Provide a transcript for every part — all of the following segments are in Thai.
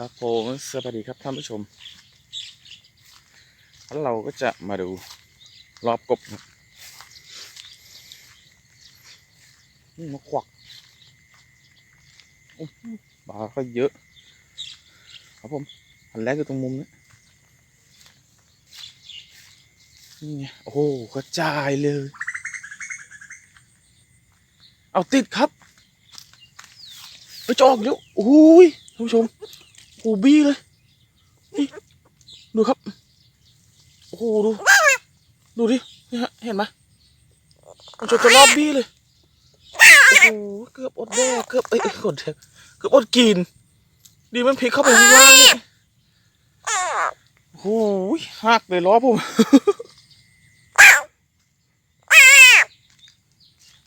ครับผมสวัสดีครับท่านผู้ชม แล้วเราก็จะมาดูรอบกบนี่มาขวักโอ้โหปลาก็เยอะ ครับผม อันแรกอยู่ตรงมุมนี้นี่ไงโอ้โหกระจายเลย เอาติดครับไปจอกเดี๋ยวโอ้ยท่านผู้ชม โอ้บี้เลยนี่ดูครับ โอ้โหดู ดูดินี่ฮะเห็นไหมมันจะจะรอบบี้เลย โอ้โหเกือบอดแดกเกือบเอ้ยเอ้ยอดแดกเกือบอดกิน ดีมันพลิกเข้าไปข้างล่างนี่โอ้โหหักเลยล้อผม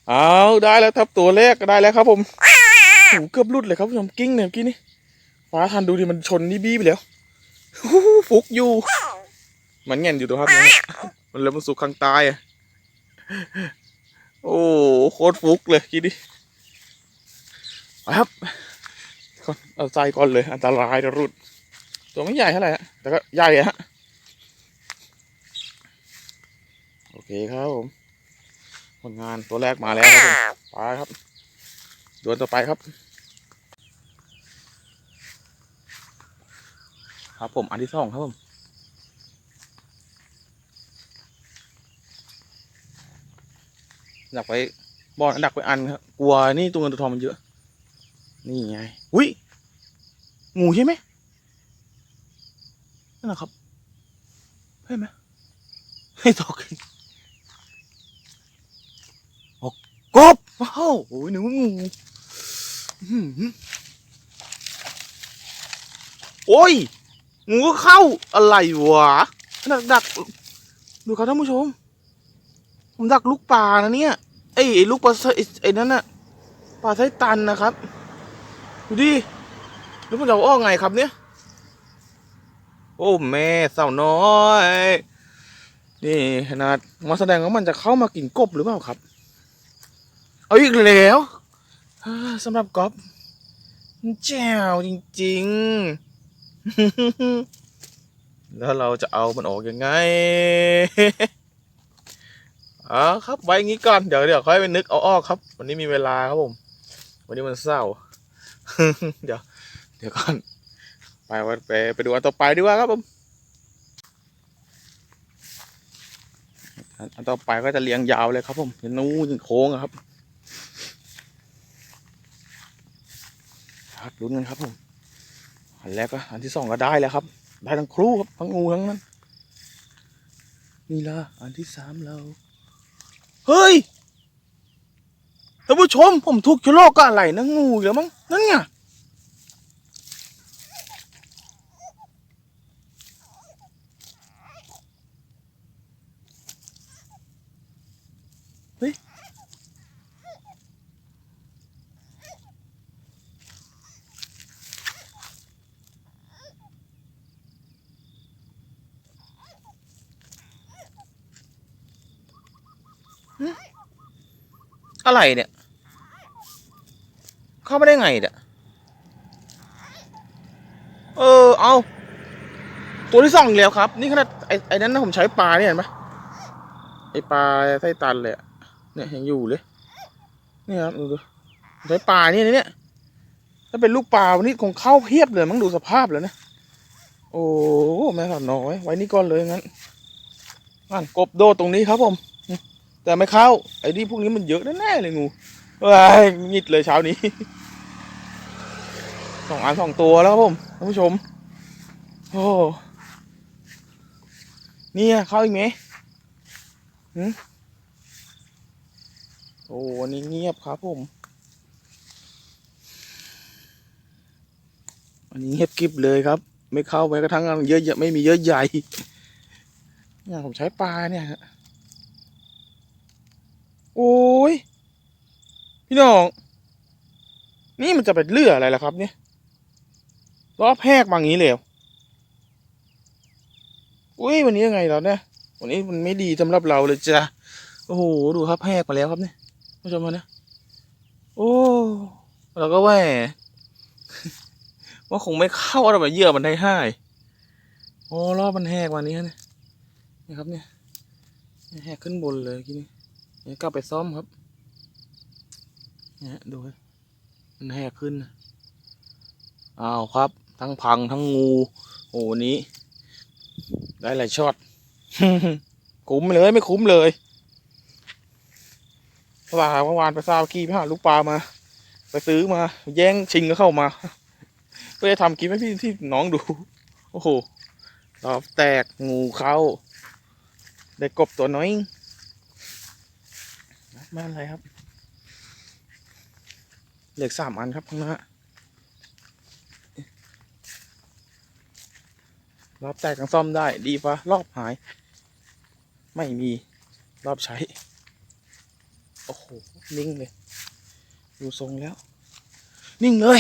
เอาได้แล้วครับตัวแรกก็ได้แล้วครับผมโอ้โหเกือบหลุดเลยครับผู้ชมกิ้งเนี่ยเมื่อกี้นี่ ฟ้าทันดูดิมันชนนี่บี้ไปแล้วฟุกอยู่ มันเงียนอยู่ตัวครับเนี่ยมันเลยมันสุกข้างใต้อะโอ้โคตรฟุกเลยคิดดิครับเอาใจก่อนเลย อันตรายจะรุด ตัวไม่ใหญ่เท่าไหร่ฮะแต่ก็ใหญ่ฮะโอเคครับผมผลงานตัวแรกมาแล้วครับผมไปครับดวลต่อไปครับ ครับผมอันที่สองครับผมดักไว้บอลดักไว้อันครับกลัวนี่ตัวเงินตัวทองมันเยอะ นี่ไงอุ้ยงูใช่ไหมนั่นนะครับใช่ไหมให้ตอกออกกบว้าวโอ้ยหนูงูโอ้ย งูเข้าอะไรวะดักดักดูครับท่านผู้ชม ผมดักลูกปลานะเนี่ยไอ้ไอ้ลูกปลาไอ้ไอ้นั่นน่ะปลาไส้ตันนะครับดูดิแล้วมันจะอาอกไงครับเนี่ย โอ้แม่สาวน้อย นี่ขนาดมาแสดงว่ามันจะเข้ามากินกบหรือเปล่าครับ เอาอีกแล้วสำหรับกอบแจ๋วจริง ๆ แล้วเราจะเอามันออกยังไงอ๋อครับไว้งี้ก่อน เดี๋ยวเดี๋ยวค่อยไปนึกเอาออกครับ วันนี้มีเวลาครับผม วันนี้มันเศร้า เดี๋ยว เดี๋ยวก่อน ไปวันไปไปดูอันต่อไปดีกว่าครับผม อันต่อไปก็จะเรียงยาวเลยครับผมเห็นนู้นโค้งครับครับลุ้นกันครับผม อันแรกก็อันที่สองก็ได้แล้วครับ ได้ทั้งครูครับทั้งงูทั้งนั้นนี่ละอันที่สามเรา เฮ้ยท่านผู้ชมผมถูกชะโลกก็อะไรนะงูอีกแล้วมั้งนั่นไงเฮ้ย อะไรเนี่ย เข้ามาได้ไงเนี่ย เออ เอา ตัวที่สองอีกแล้วครับ นี่ขนาดไอ้ไอ้นั้นนะผมใช้ปลาเนี่ยเห็นปะไอ้ปลาไส้ตันเลยเนี่ยยังอยู่เลยนี่ครับดูดูใช้ปลาเนี่ยเนี่ยถ้าเป็นลูกปลาวันนี้คงเข้าเพียบเลยมั้งดูสภาพแล้วนะโอ้แม่สาวน้อยไว้นี่ก่อนเลยงั้นนั่นกบโดดตรงนี้ครับผม แต่ไม่เข้า ไอ้นี่พวกนี้มันเยอะแน่ๆเลยงูว้ายงิดเลยเช้านี้สองอันสองตัวแล้วครับผมท่านผู้ชม โอ้นี่เข้าอีกไหมหืมโอ้วันนี้เงียบครับผมอันนี้เงียบกริบเลยครับ ไม่เข้าแม้กระทั่งเยอะแยะไม่มีเยอะใหญ่เนี่ยผมใช้ปลาเนี่ยฮะ โอ้ย พี่น้อง นี่มันจะเป็นเรืออะไรล่ะครับ เนี่ยรอบแหกมาอย่างนี้เลยอุ้ยวันนี้ยังไงเราเนี่ยวันนี้มันไม่ดีสำหรับเราเลยจ้ะโอ้โหดูครับแหกมาแล้วครับเนี่ยผู้ชมมาเนี่ยโอ้เราก็แหวว่าคงไม่เข้าอะไรแบบเยื่อมันได้ห้ายโอ้รอบมันแหกวันนี้นะนี่ครับเนี่ยแหกขึ้นบนเลยทีนี้ เดี๋ยวกลับไปซ่อมครับเนี่ยดูมันแหกขึ้นอ้าวครับ ทั้งพังทั้งงู โอ้วันนี้ ได้หลายช็อตคุ้มเลยไม่คุ้มเลยเมื่อวานเมื่อวานไปซาวกี้ไปหาลูกปลามา ไปซื้อมา แย่งชิงก็เข้ามาเพื่อจะทำคลิปให้พี่ที่น้องดู โอ้โหรอบแตกงูเข้า ได้กบตัวน้อย ไม่อะไรครับ เหลืออกสามอันครับข้างหน้ารอบแตกยังซ่อมได้ ดีปะรอบหาย ไม่มีรอบใช้ โอ้โห นิ่งเลย ดูทรงแล้ว นิ่งเลย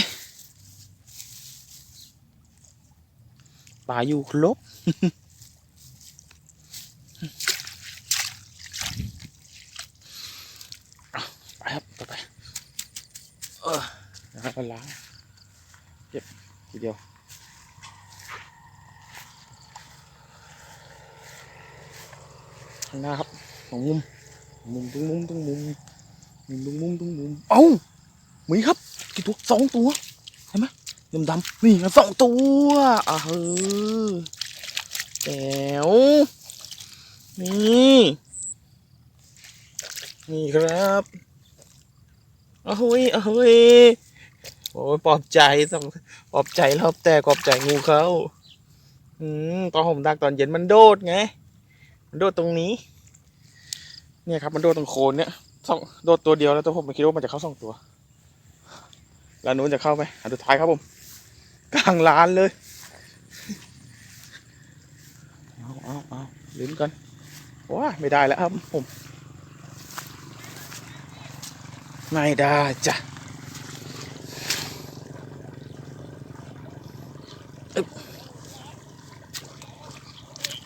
ป่าอยู่ครบ เอาไป ครับต่อไปเออนะครับก็ล้างเก็บทีเดียวข้างหน้าครับสองมุมมุมตรงมุมตรงมุมมุมตรงมุมตรงมุมเอ้ามีครับกี่ตัวสองตัวเห็นไหมดำดำนี่สองตัวอะเฮ้อแจ๋วนี่นี่ครับ อ้าวเฮ้ยอุ้ยโอ้ยปลอบใจต้องปลอบใจรอบแต่ปลอบใจงูเขาอืมตอนผมดักตอนเย็นมันโดดไง มันโดดตรงนี้ เนี่ยครับมันโดดตรงโคนเนี่ยสองโดดตัวเดียวแล้วตัวผมไม่คิดว่ามันจะเข้าสองตัว แล้วนู้นจะเข้าไหมอันสุดท้ายครับผม กลางลานเลย เอาเอาเอาลุ้นกันว้าไม่ได้แล้วครับผม ไม่ได้จ้ะ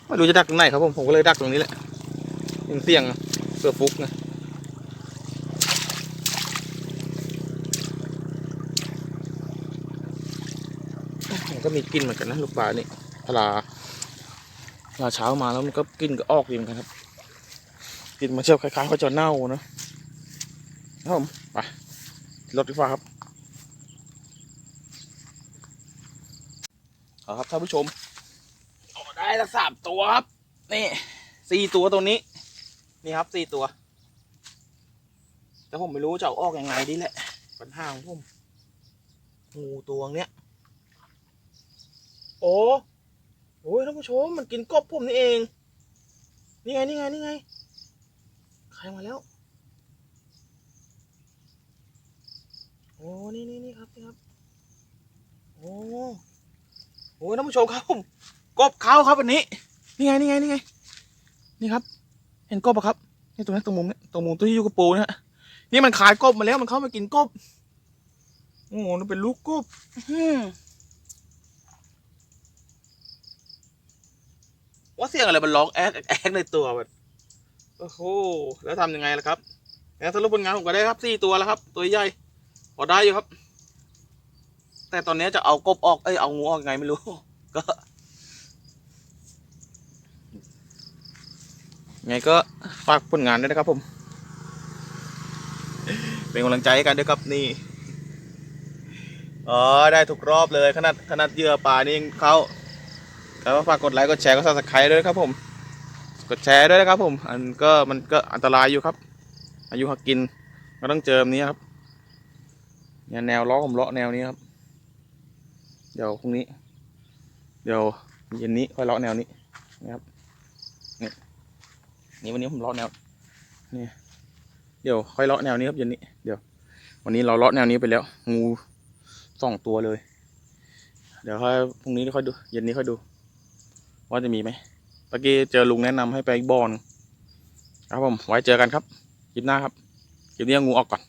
ไม่รู้จะดักตรงไหนครับผม ผมก็เลยดักตรงนี้แหละยังเสี่ยงเพื่อฟุกนะมันก็มีกลิ่นเหมือนกันนะลูกปลานี่ปลาปลาเช้ามาแล้วมันก็กลิ่นก็ออกดีเหมือนกันครับกลิ่นมันเชื่อคล้ายๆเขาจะเน่านะ ครับผมไปรถดีกว่าครับเอาครับท่านผู้ชมออกได้ละสามตัวครับ นี่สี่ตัวตัวนี้ นี่ครับสี่ตัว แต่ผมไม่รู้จะเอาออกยังไงดีแหละ ปัญหาของผมงูตัวเนี้ย โอ้โอ้ยท่านผู้ชมมันกินกบผมนี่เอง นี่ไงนี่ไงนี่ไงใครมาแล้ว โอ้ นี่นี่นี่ ครับนี่ครับโอ้โหท่านผู้ชมครับผมกบเขาครับวันนี้ นี่ไงนี่ไงนี่ไง นี่ครับ เห็นกบปะครับนี่ตรงนี้ตรงมุมนี้ตรงมุมตัวที่อยู่กับปูนะฮะนี่มันขายกบมาแล้วมันเข้ามากินกบโอ้โหมันเป็นลูกกบอื้อว่าเสียงอะไรมันร้องแอ๊กแอ๊กในตัวแบบโอ้โหแล้วทำยังไงล่ะครับแล้วสรุปผลงานผมก็ได้ครับสี่ตัวแล้วครับ ตัวใหญ่พอได้อยู่ครับ แต่ตอนนี้จะเอากบออก เอ้ย เอางูออกยังไงไม่รู้ ก็ ไงก็ฝากผลงานด้วยนะครับผม เป็นกำลังใจให้กันด้วยครับนี่ อ๋อ ได้ทุกรอบเลยขนาดขนาดเยื่อปลานี่เขาแล้วก็ฝากกดไลค์ กดแชร์ กดซับสไครต์ด้วยครับผม กดแชร์ด้วยนะครับผม อันก็มันก็อันตรายอยู่ครับ อายุหักกิน ก็ต้องเจอแบบนี้ครับเนี่ยแนวล้อผมเลาะแนวนี้ครับ เดี๋ยวพรุ่งนี้ เดี๋ยวเย็นนี้ค่อยเลาะแนวนี้นะครับนี่นี่วันนี้ผมเลาะแนวนี่เดี๋ยวค่อยเลาะแนวนี้ครับเย็นนี้เดี๋ยว วันนี้เราเลาะแนวนี้ไปแล้วงูสองตัวเลย เดี๋ยวค่อยพรุ่งนี้ค่อยดู เย็นนี้ค่อยดู ว่าจะมีไหมเมื่อกี้เจอลุงแนะนำให้ไปอีกบอลครับผมไว้เจอกันครับคลิปหน้าครับคลิปนี้งูออกก่อน